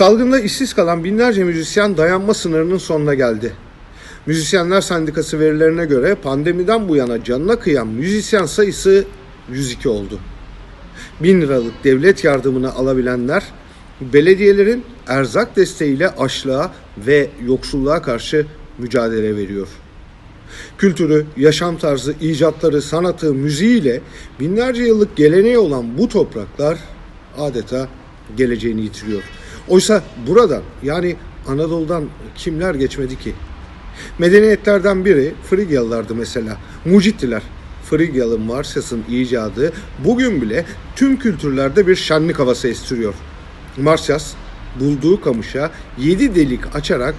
Salgında işsiz kalan binlerce müzisyen dayanma sınırının sonuna geldi. Müzisyenler Sendikası verilerine göre pandemiden bu yana canına kıyan müzisyen sayısı 102 oldu. 1000 liralık devlet yardımını alabilenler belediyelerin erzak desteğiyle açlığa ve yoksulluğa karşı mücadele veriyor. Kültürü, yaşam tarzı, icatları, sanatı, müziğiyle binlerce yıllık geleneği olan bu topraklar adeta geleceğini yitiriyor. Oysa buradan yani Anadolu'dan kimler geçmedi ki? Medeniyetlerden biri Frigyalılardı mesela. Mucittiler. Frigyalı Marsyas'ın icadı bugün bile tüm kültürlerde bir şenlik havası estiriyor. Marsyas bulduğu kamışa yedi delik açarak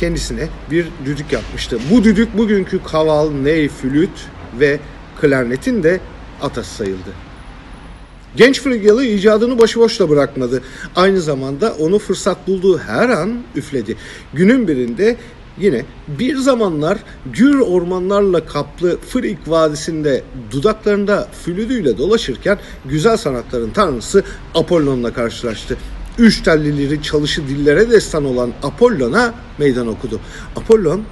kendisine bir düdük yapmıştı. Bu düdük bugünkü kaval, ney, flüt ve klarnetin de atası sayıldı. Genç Frigyalı icadını başıboş da bırakmadı. Aynı zamanda onu fırsat bulduğu her an üfledi. Günün birinde yine bir zamanlar gür ormanlarla kaplı Frig Vadisi'nde dudaklarında flütüyle dolaşırken güzel sanatların tanrısı Apollon'la karşılaştı. Üç tellileri çalışı dillere destan olan Apollon'a meydan okudu. Apollon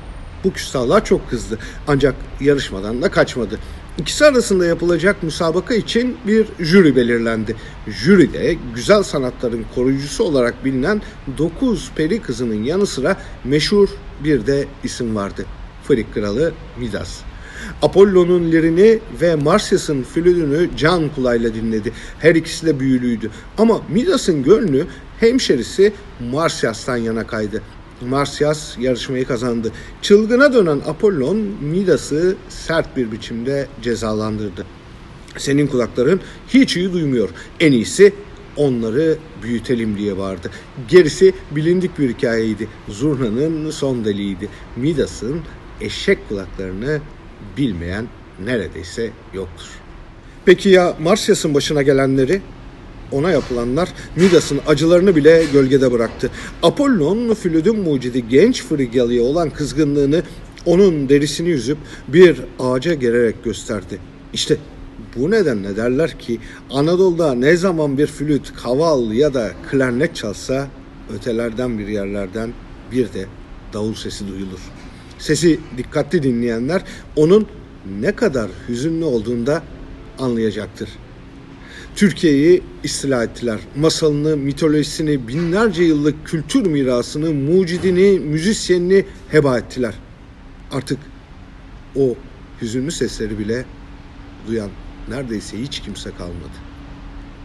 bu küstahlığa çok kızdı. Ancak yarışmadan da kaçmadı. İkisi arasında yapılacak müsabaka için bir jüri belirlendi. Jüride güzel sanatların koruyucusu olarak bilinen 9 peri kızının yanı sıra meşhur bir de isim vardı. Frig kralı Midas. Apollon'un lirini ve Marsyas'ın flütünü can kulağıyla dinledi. Her ikisi de büyülüydü. Ama Midas'ın gönlü hemşerisi Marsyas'tan yana kaydı. Marsyas yarışmayı kazandı. Çılgına dönen Apollon Midas'ı sert bir biçimde cezalandırdı. Senin kulakların hiç iyi duymuyor. En iyisi onları büyütelim diye bağırdı. Gerisi bilindik bir hikayeydi. Zurna'nın son deliğiydi. Midas'ın eşek kulaklarını bilmeyen neredeyse yoktur. Peki ya Marsyas'ın başına gelenleri? Ona yapılanlar Midas'ın acılarını bile gölgede bıraktı. Apollon flütün mucidi genç Frigyalı'ya olan kızgınlığını onun derisini yüzüp bir ağaca gererek gösterdi. İşte bu nedenle derler ki Anadolu'da ne zaman bir flüt, kaval ya da klarnet çalsa ötelerden bir yerlerden bir de davul sesi duyulur. Sesi dikkatli dinleyenler onun ne kadar hüzünlü olduğunda anlayacaktır. Türkiye'yi istila ettiler. Masalını, mitolojisini, binlerce yıllık kültür mirasını, mucidini, müzisyenini heba ettiler. Artık o hüzünlü sesleri bile duyan neredeyse hiç kimse kalmadı.